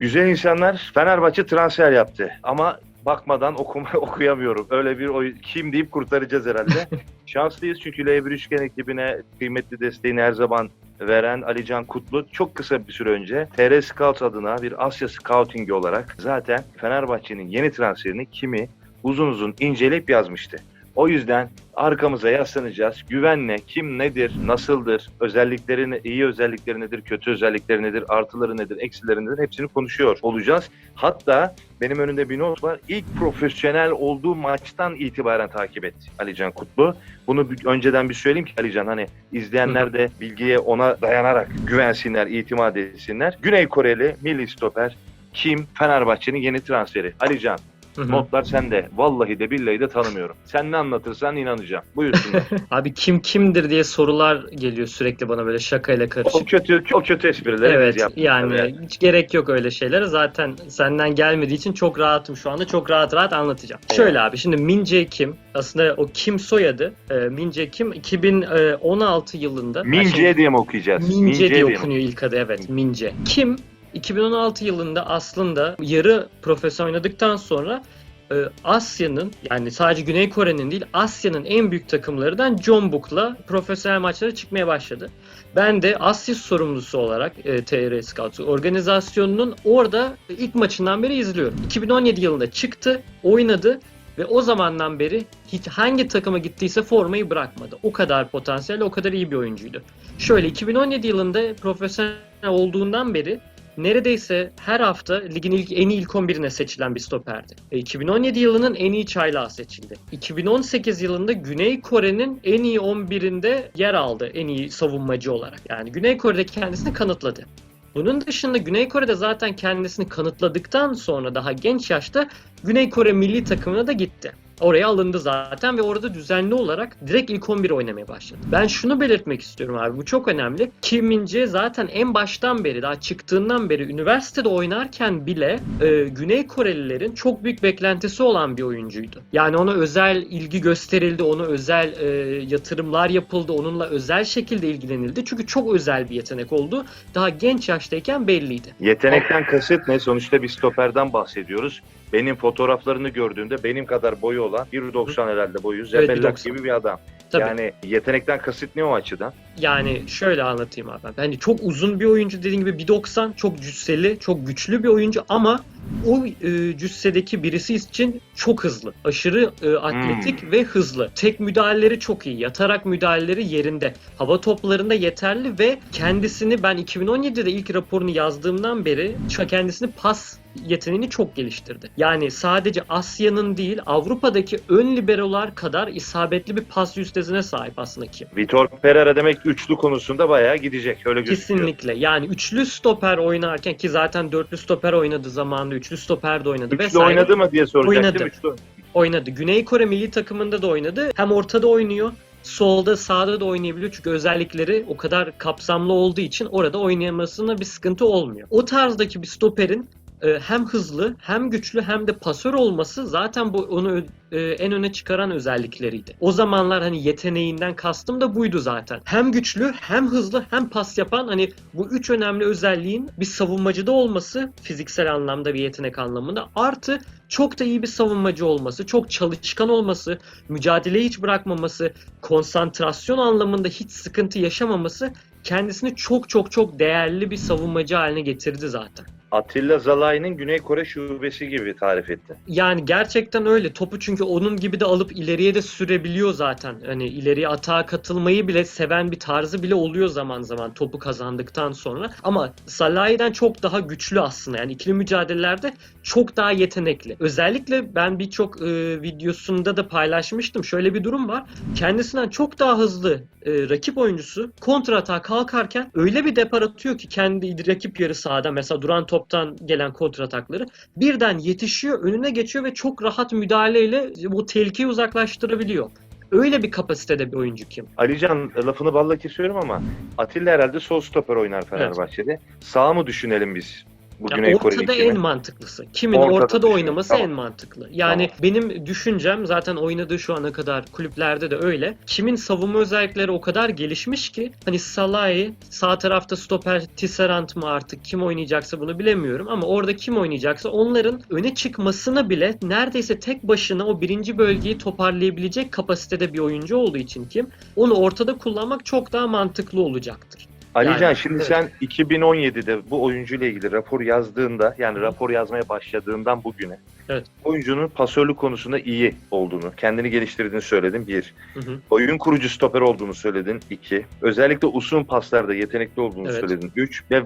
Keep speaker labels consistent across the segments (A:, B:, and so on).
A: Güzel insanlar Fenerbahçe transfer yaptı ama bakmadan okuma, okuyamıyorum. Öyle bir oy, kim deyip kurtaracağız herhalde. Şanslıyız çünkü L1 Üçgen ekibine kıymetli desteğini her zaman veren Alican Kutlu çok kısa bir süre önce TR Scout adına bir Asya Scouting olarak zaten Fenerbahçe'nin yeni transferini kimi uzun uzun inceleyip yazmıştı. O yüzden arkamıza yaslanacağız. Güvenle kim nedir, nasıldır, özellikleri ne- iyi özellikleri nedir, kötü özellikleri nedir, artıları nedir, eksileri nedir hepsini konuşuyor olacağız. Hatta benim önümde bir not var. İlk profesyonel olduğu maçtan itibaren takip etti Alican Kutlu. Bunu önceden bir söyleyeyim ki Alican hani izleyenler de bilgiye ona dayanarak güvensinler, itimat etsinler. Güney Koreli milli stoper Kim Fenerbahçe'nin yeni transferi. Alican
B: Hı hı.
A: notlar sende. Vallahi de billahi de tanımıyorum. Sen ne anlatırsan inanacağım. Buyursunlar.
B: Abi kim kimdir diye sorular geliyor sürekli bana böyle şakayla
A: o
B: karışık.
A: kötü o kötü esprileri biz
B: Evet yani
A: tabii.
B: hiç gerek yok öyle şeylere. Zaten senden gelmediği için çok rahatım şu anda. Çok rahat rahat anlatacağım.
A: Evet.
B: Şöyle abi şimdi Mince Kim aslında o Kim soyadı. E, Mince Kim 2016 yılında.
A: Mince
B: şimdi-
A: diye mi okuyacağız?
B: Mince diye
A: mi?
B: okunuyor ilk adı evet Mince. Kim 2016 yılında aslında yarı profesyonel oynadıktan sonra e, Asya'nın yani sadece Güney Kore'nin değil Asya'nın en büyük takımlarından Jeonbuk'la profesyonel maçlara çıkmaya başladı. Ben de Asya sorumlusu olarak e, TR Scout organizasyonunun orada ilk maçından beri izliyorum. 2017 yılında çıktı, oynadı ve o zamandan beri hiç hangi takıma gittiyse formayı bırakmadı. O kadar potansiyel, o kadar iyi bir oyuncuydu. Şöyle 2017 yılında profesyonel olduğundan beri neredeyse her hafta ligin ilk en iyi ilk 11'ine seçilen bir stoperdi. E, 2017 yılının en iyi çaylağı seçildi. 2018 yılında Güney Kore'nin en iyi 11'inde yer aldı en iyi savunmacı olarak. Yani Güney Kore'de kendisini kanıtladı. Bunun dışında Güney Kore'de zaten kendisini kanıtladıktan sonra daha genç yaşta Güney Kore milli takımına da gitti. Oraya alındı zaten ve orada düzenli olarak direkt ilk 11 oynamaya başladı. Ben şunu belirtmek istiyorum abi bu çok önemli. Kim Min-jae zaten en baştan beri daha çıktığından beri üniversitede oynarken bile e, Güney Korelilerin çok büyük beklentisi olan bir oyuncuydu. Yani ona özel ilgi gösterildi, ona özel e, yatırımlar yapıldı, onunla özel şekilde ilgilenildi. Çünkü çok özel bir yetenek oldu. Daha genç yaştayken belliydi.
A: Yetenekten kasıt ne? Sonuçta bir stoperden bahsediyoruz. Benim fotoğraflarını gördüğümde benim kadar boyu olan 1.90 herhalde boyu. Zebellak
B: 1.90.
A: gibi bir adam.
B: Tabii.
A: Yani yetenekten kasıt ne o açıdan?
B: Yani şöyle anlatayım abi. Hani çok uzun bir oyuncu dediğim gibi 1.90 çok cüsseli, çok güçlü bir oyuncu ama o e, cüssedeki birisi için çok hızlı. Aşırı e, atletik ve hızlı. Tek müdahaleleri çok iyi. Yatarak müdahaleleri yerinde. Hava toplarında yeterli ve kendisini ben 2017'de ilk raporunu yazdığımdan beri kendisini pas yeteneğini çok geliştirdi. Yani sadece Asya'nın değil Avrupa'daki ön liberolar kadar isabetli bir pas yüzdesine sahip aslında Kim.
A: Vitor Pereira demek üçlü konusunda bayağı gidecek. Öyle gözüküyor.
B: Kesinlikle. Yani üçlü stoper oynarken ki zaten dörtlü stoper oynadı zamanında. Üçlü stoper de oynadı.
A: Üçlü
B: vesaire.
A: oynadı mı diye soracaktım.
B: Oynadı.
A: Üçlü.
B: Oynadı. Güney Kore milli takımında da oynadı. Hem ortada oynuyor. Solda sağda da oynayabiliyor çünkü özellikleri o kadar kapsamlı olduğu için orada oynayamasına bir sıkıntı olmuyor. O tarzdaki bir stoperin hem hızlı hem güçlü hem de pasör olması zaten bu onu e, en öne çıkaran özellikleriydi. O zamanlar hani yeteneğinden kastım da buydu zaten. Hem güçlü hem hızlı hem pas yapan hani bu üç önemli özelliğin bir savunmacıda olması fiziksel anlamda bir yetenek anlamında artı çok da iyi bir savunmacı olması, çok çalışkan olması, mücadeleyi hiç bırakmaması, konsantrasyon anlamında hiç sıkıntı yaşamaması kendisini çok çok çok değerli bir savunmacı haline getirdi zaten.
A: Atilla Zalay'ın Güney Kore şubesi gibi tarif etti.
B: Yani gerçekten öyle. Topu çünkü onun gibi de alıp ileriye de sürebiliyor zaten. Hani ileriye atağa katılmayı bile seven bir tarzı bile oluyor zaman zaman topu kazandıktan sonra. Ama Salah'dan çok daha güçlü aslında. Yani ikili mücadelelerde çok daha yetenekli. Özellikle ben birçok e, videosunda da paylaşmıştım. Şöyle bir durum var. Kendisinden çok daha hızlı e, rakip oyuncusu kontratağa kalkarken öyle bir depar atıyor ki kendi rakip yarı sahada mesela duran toptan gelen kontratakları birden yetişiyor, önüne geçiyor ve çok rahat müdahaleyle bu tehlikeyi uzaklaştırabiliyor. Öyle bir kapasitede bir oyuncu kim?
A: Alican lafını balla kesiyorum ama Atilla herhalde sol stoper oynar Fenerbahçe'de. Sağ mı düşünelim biz Bu
B: Ya
A: Güney Kore
B: ortada en mantıklısı. Kimin
A: Ortada
B: ortada, oynaması
A: Tamam.
B: en mantıklı. Yani
A: Tamam.
B: benim düşüncem zaten oynadığı şu ana kadar kulüplerde de öyle. Kimin savunma özellikleri o kadar gelişmiş ki hani Salah'ı sağ tarafta stoper Tisserand mı artık kim oynayacaksa bunu bilemiyorum ama orada kim oynayacaksa onların öne çıkmasına bile neredeyse tek başına o birinci bölgeyi toparlayabilecek kapasitede bir oyuncu olduğu için kim onu ortada kullanmak çok daha mantıklı olacaktır.
A: Alican
B: Yani,
A: şimdi
B: evet.
A: sen 2017'de bu oyuncuyla ilgili rapor yazdığında yani rapor yazmaya başladığından bugüne
B: Evet.
A: oyuncunun pasörlük konusunda iyi olduğunu, kendini geliştirdiğini söyledin bir.
B: Hı hı.
A: Oyun kurucu stoper olduğunu söyledin iki. Özellikle uzun paslarda yetenekli olduğunu
B: Evet.
A: söyledin üç. Ve,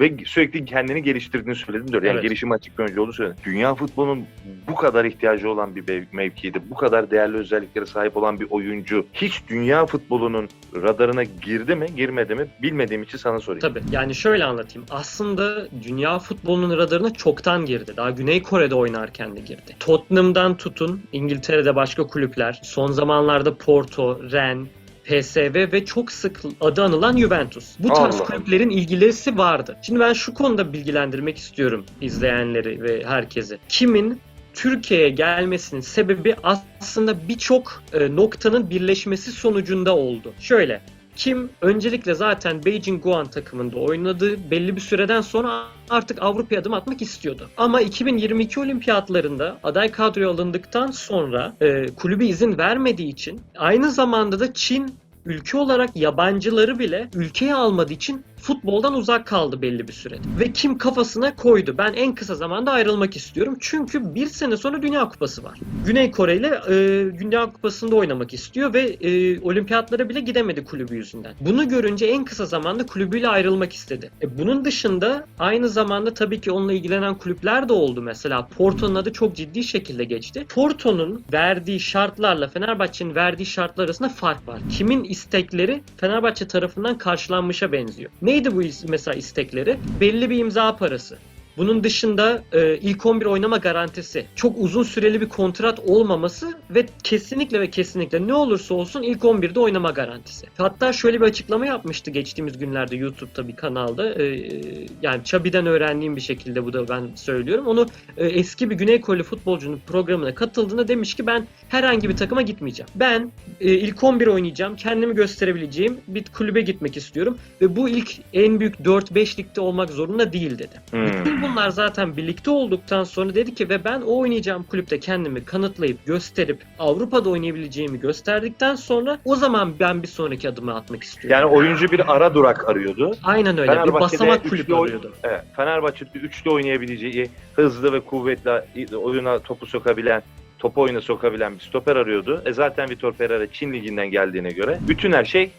A: ve sürekli kendini geliştirdiğini söyledin dört. Yani
B: Evet.
A: gelişim açık bir oyuncu olduğunu söyledin. Dünya futbolunun bu kadar ihtiyacı olan bir mev- mevkide, bu kadar değerli özelliklere sahip olan bir oyuncu hiç dünya futbolunun radarına girdi mi, girmedi mi bilmediğim için sana sorayım.
B: Tabii yani şöyle anlatayım. Aslında dünya futbolunun radarına çoktan girdi. Daha Güney Kore'de oynarken de girdi. Tottenham'dan tutun İngiltere'de başka kulüpler. Son zamanlarda Porto, Ren, PSV ve çok sık adı anılan Juventus. Bu tarz
A: Allah.
B: kulüplerin ilgilisi vardı. Şimdi ben şu konuda bilgilendirmek istiyorum izleyenleri ve herkesi. Kimin Türkiye'ye gelmesinin sebebi aslında birçok e, noktanın birleşmesi sonucunda oldu. Şöyle, kim öncelikle zaten Beijing Guan takımında oynadığı belli bir süreden sonra artık Avrupa'ya adım atmak istiyordu. Ama 2022 olimpiyatlarında aday kadroya alındıktan sonra e, kulübü izin vermediği için aynı zamanda da Çin ülke olarak yabancıları bile ülkeye almadığı için futboldan uzak kaldı belli bir sürede. Ve kim kafasına koydu. Ben en kısa zamanda ayrılmak istiyorum. Çünkü bir sene sonra Dünya Kupası var. Güney Kore ile e, Dünya Kupası'nda oynamak istiyor ve e, olimpiyatlara bile gidemedi kulübü yüzünden. Bunu görünce en kısa zamanda kulübüyle ayrılmak istedi. E, bunun dışında aynı zamanda tabii ki onunla ilgilenen kulüpler de oldu. Mesela Porto'nun adı çok ciddi şekilde geçti. Porto'nun verdiği şartlarla Fenerbahçe'nin verdiği şartlar arasında fark var. Kimin istekleri Fenerbahçe tarafından karşılanmışa benziyor. Neydi bu mesela istekleri? Belli bir imza parası. Bunun dışında e, ilk 11 oynama garantisi, çok uzun süreli bir kontrat olmaması ve kesinlikle ve kesinlikle ne olursa olsun ilk 11'de oynama garantisi. Hatta şöyle bir açıklama yapmıştı geçtiğimiz günlerde YouTube'da bir kanalda. E, yani Çabi'den öğrendiğim bir şekilde bu da ben söylüyorum. Onu e, eski bir Güney Koreli futbolcunun programına katıldığında demiş ki ben herhangi bir takıma gitmeyeceğim. Ben e, ilk 11 oynayacağım, kendimi gösterebileceğim bir kulübe gitmek istiyorum ve bu ilk en büyük 4-5 ligde olmak zorunda değil dedi.
A: Hmm.
B: Bütün bunlar zaten birlikte olduktan sonra dedi ki ve ben o oynayacağım kulüpte kendimi kanıtlayıp gösterip Avrupa'da oynayabileceğimi gösterdikten sonra o zaman ben bir sonraki adımı atmak istiyorum.
A: Yani oyuncu bir ara durak arıyordu.
B: Aynen öyle. Bir basamak kulübü arıyordu.
A: Evet, Fenerbahçe'de üçlü oynayabileceği, hızlı ve kuvvetli oyuna topu sokabilen, topu oyuna sokabilen bir stoper arıyordu. E zaten Vitor Pereira Çin liginden geldiğine göre bütün her şey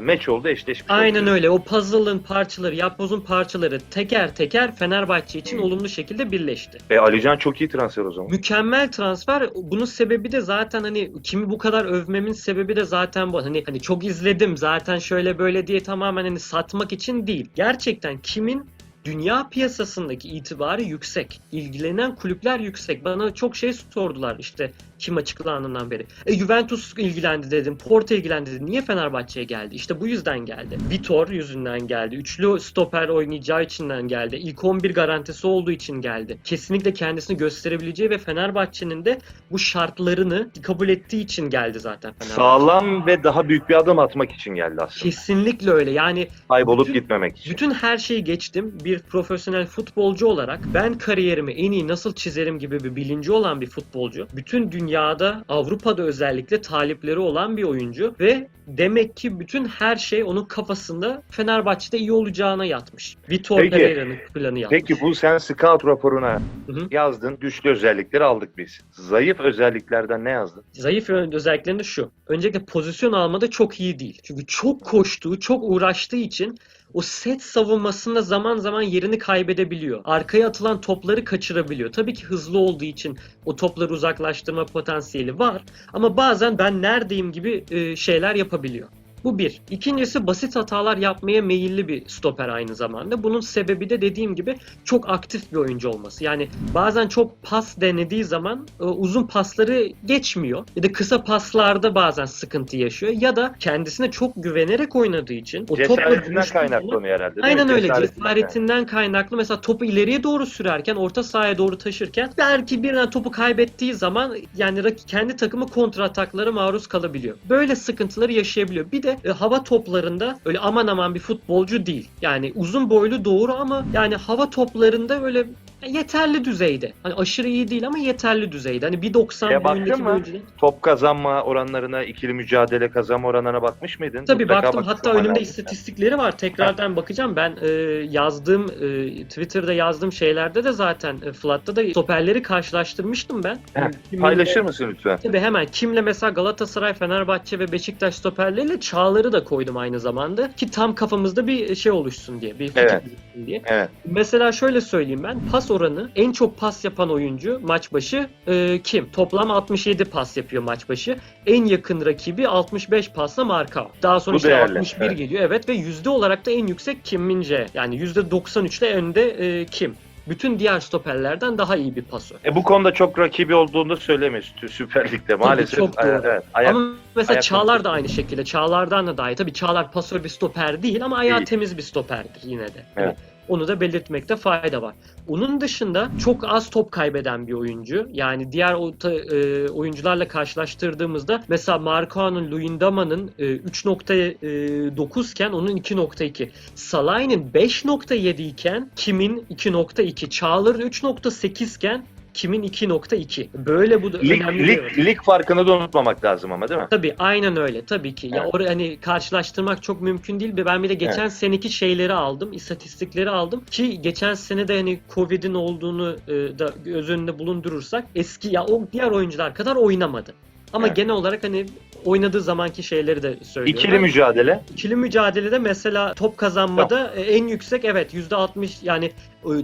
A: meç oldu, eşleşmiş
B: Aynen
A: oldu.
B: öyle. O puzzle'ın parçaları, yapbozun parçaları teker teker Fenerbahçe için
A: Hmm.
B: olumlu şekilde birleşti.
A: E Alican çok iyi transfer o zaman.
B: Mükemmel transfer. Bunun sebebi de zaten hani kimi bu kadar övmemin sebebi de zaten bu. Hani hani çok izledim zaten şöyle böyle diye tamamen hani satmak için değil. Gerçekten kimin dünya piyasasındaki itibarı yüksek. İlgilenen kulüpler yüksek. Bana çok şey sordular işte kim açıklandığından beri. E, Juventus ilgilendi dedim. Porto ilgilendi dedim. Niye Fenerbahçe'ye geldi? İşte bu yüzden geldi. Vitor yüzünden geldi. Üçlü stoper oynayacağı içinden geldi. İlk 11 garantisi olduğu için geldi. Kesinlikle kendisini gösterebileceği ve Fenerbahçe'nin de bu şartlarını kabul ettiği için geldi zaten Fenerbahçe.
A: Sağlam ve daha büyük bir adım atmak için geldi aslında.
B: Kesinlikle öyle. Yani
A: Kaybolup
B: Bütün-
A: gitmemek için.
B: bütün her şeyi geçtim. Bir profesyonel futbolcu olarak ben kariyerimi en iyi nasıl çizerim gibi bir bilinci olan bir futbolcu. Bütün dünyada, Avrupa'da özellikle talipleri olan bir oyuncu ve demek ki bütün her şey onun kafasında Fenerbahçe'de iyi olacağına yatmış. Vitor
A: Peki.
B: Pereira'nın planı yapmış.
A: Peki bu sen scout raporuna
B: Hı hı.
A: yazdın. Güçlü özellikleri aldık biz. Zayıf özelliklerden ne yazdın?
B: Zayıf özelliklerinde şu. Öncelikle pozisyon almada çok iyi değil. Çünkü çok koştuğu, çok uğraştığı için o set savunmasında zaman zaman yerini kaybedebiliyor. Arkaya atılan topları kaçırabiliyor. Tabii ki hızlı olduğu için o topları uzaklaştırma potansiyeli var. Ama bazen ben neredeyim gibi e, şeyler yapabiliyor. Bu bir. İkincisi basit hatalar yapmaya meyilli bir stoper aynı zamanda. Bunun sebebi de dediğim gibi çok aktif bir oyuncu olması. Yani bazen çok pas denediği zaman e, uzun pasları geçmiyor. Ya da kısa paslarda bazen sıkıntı yaşıyor. Ya da kendisine çok güvenerek oynadığı için o
A: Cesaretinden kaynaklanıyor herhalde.
B: Aynen öyle
A: Cesaretinden
B: kaynaklı mesela topu ileriye doğru sürerken orta sahaya doğru taşırken belki birden topu kaybettiği zaman yani kendi takımı kontra ataklara maruz kalabiliyor. Böyle sıkıntıları yaşayabiliyor. Bir de e, hava toplarında öyle aman aman bir futbolcu değil. Yani uzun boylu doğru ama yani hava toplarında böyle yeterli düzeyde. Hani aşırı iyi değil ama yeterli düzeyde. Hani 1.90
A: Ya baktın
B: boyundaki bir oyuncu değil.
A: Top kazanma oranlarına, ikili mücadele kazanma oranlarına bakmış mıydın?
B: Tabii
A: Mutlaka
B: baktım hatta önümde
A: lazım.
B: istatistikleri var. Tekrardan bakacağım. Ben e, yazdığım e, Twitter'da yazdığım şeylerde de zaten e, Flat'ta da stoperleri karşılaştırmıştım ben.
A: Heh,
B: Kiminle-
A: Paylaşır mısın lütfen?
B: Tabii hemen kimle mesela Galatasaray, Fenerbahçe ve Beşiktaş stoperleriyle Çağlar'ı da koydum aynı zamanda ki tam kafamızda bir şey oluşsun diye, bir fikir
A: Evet.
B: diye.
A: Evet.
B: Mesela şöyle söyleyeyim ben. Pas oranı en çok pas yapan oyuncu maç başı e, kim? Toplam 67 pas yapıyor maç başı. En yakın rakibi 65 pasla Marka. Daha sonra
A: Bu
B: işte
A: değerli,
B: 61
A: evet.
B: geliyor. Evet ve yüzde olarak da en yüksek Kim Min-jae. Yani yüzde 93 ile önde e, Kim. Bütün diğer stoperlerden daha iyi bir pasör.
A: E, bu konuda çok rakibi olduğunu söylemeyiz Süper Lig'de maalesef.
B: çok doğru.
A: E, Evet, ayak,
B: ama mesela
A: ayak
B: Çağlar da aynı şekilde. Çağlar'dan da daha iyi. Tabii Çağlar pasör bir stoper değil ama ayağı
A: Değil.
B: temiz bir stoperdir yine de.
A: Evet.
B: Onu da belirtmekte fayda var. Onun dışında çok az top kaybeden bir oyuncu. Yani diğer e, oyuncularla karşılaştırdığımızda mesela Marcao'nun, Luyendama'nın e, 3.9 iken onun 2.2. Salah'ın 5.7 iken Kim'in 2.2. Çağlar'ın 3.8 iken Kim'in 2.2. Böyle bu da
A: lig,
B: önemli
A: lig, lig farkını da unutmamak lazım ama değil mi?
B: Tabii aynen öyle tabii ki. Ya
A: Evet.
B: orayı hani karşılaştırmak çok mümkün değil. Ben bir de geçen seneki şeyleri aldım, istatistikleri aldım ki geçen sene de hani Covid'in olduğunu e, da göz önünde bulundurursak eski ya o diğer oyuncular kadar oynamadı. Ama
A: Evet.
B: genel olarak hani oynadığı zamanki şeyleri de söylüyorum.
A: İkili mücadele.
B: İkili mücadelede mesela top kazanmada e, en yüksek evet %60 yani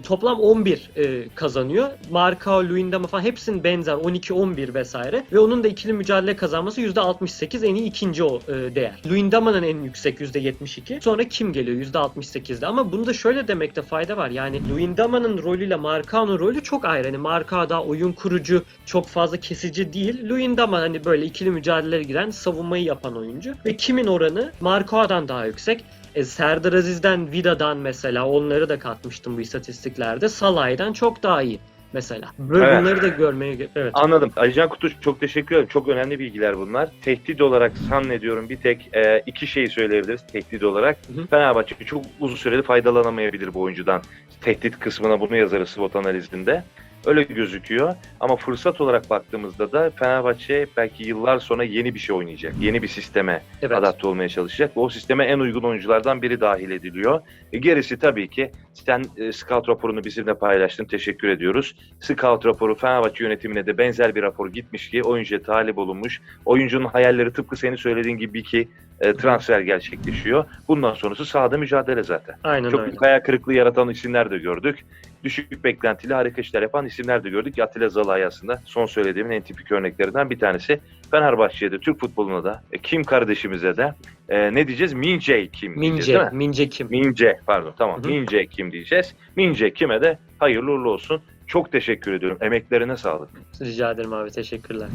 B: toplam 11 e, kazanıyor. Marka, Luyendama falan hepsinin benzer 12-11 vesaire ve onun da ikili mücadele kazanması %68 en iyi ikinci o e, değer. Luyendama'nın en yüksek %72. Sonra kim geliyor %68'de ama bunu da şöyle demekte fayda var. Yani Luyendama'nın rolüyle Markao'nun rolü çok ayrı. Hani Markao daha oyun kurucu, çok fazla kesici değil. Luyendama hani böyle ikili mücadelelere giren, savunmayı yapan oyuncu. Ve kimin oranı Markao'dan daha yüksek. E, Serdar Aziz'den, Vida'dan mesela onları da katmıştım bu istatistiklerde. Salah'dan çok daha iyi mesela. Böyle
A: Evet.
B: bunları da görmeye evet.
A: Anladım. Alican Kutuş çok teşekkür ederim. Çok önemli bilgiler bunlar. Tehdit olarak zannediyorum bir tek e, iki şeyi söyleyebiliriz tehdit olarak.
B: Hı hı.
A: Fenerbahçe çok uzun süreli faydalanamayabilir bu oyuncudan. Tehdit kısmına bunu yazarız SWOT analizinde. Öyle gözüküyor. Ama fırsat olarak baktığımızda da Fenerbahçe belki yıllar sonra yeni bir şey oynayacak. Yeni bir sisteme
B: evet.
A: adapte olmaya çalışacak. Ve o sisteme en uygun oyunculardan biri dahil ediliyor. E, gerisi tabii ki sen e, scout raporunu bizimle paylaştın. Teşekkür ediyoruz. Scout raporu Fenerbahçe yönetimine de benzer bir rapor gitmiş ki oyuncuya talip olunmuş. Oyuncunun hayalleri tıpkı senin söylediğin gibi ki e, transfer gerçekleşiyor. Bundan sonrası sahada mücadele zaten.
B: Aynen
A: Çok
B: öyle.
A: hayal kırıklığı yaratan isimler de gördük. Düşük beklentili harika işler yapan isimler de gördük. Atilla Zalay aslında son söylediğimin en tipik örneklerinden bir tanesi. Fenerbahçe'de, Türk futboluna da, e, Kim kardeşimize de e, ne diyeceğiz? Mince Kim diyeceğiz değil
B: Mince,
A: mi?
B: Mince kim?
A: Mince pardon tamam. Mince Kim diyeceğiz. Mince Kim'e de hayırlı uğurlu olsun. Çok teşekkür ediyorum. Emeklerine sağlık.
B: Rica ederim abi teşekkürler.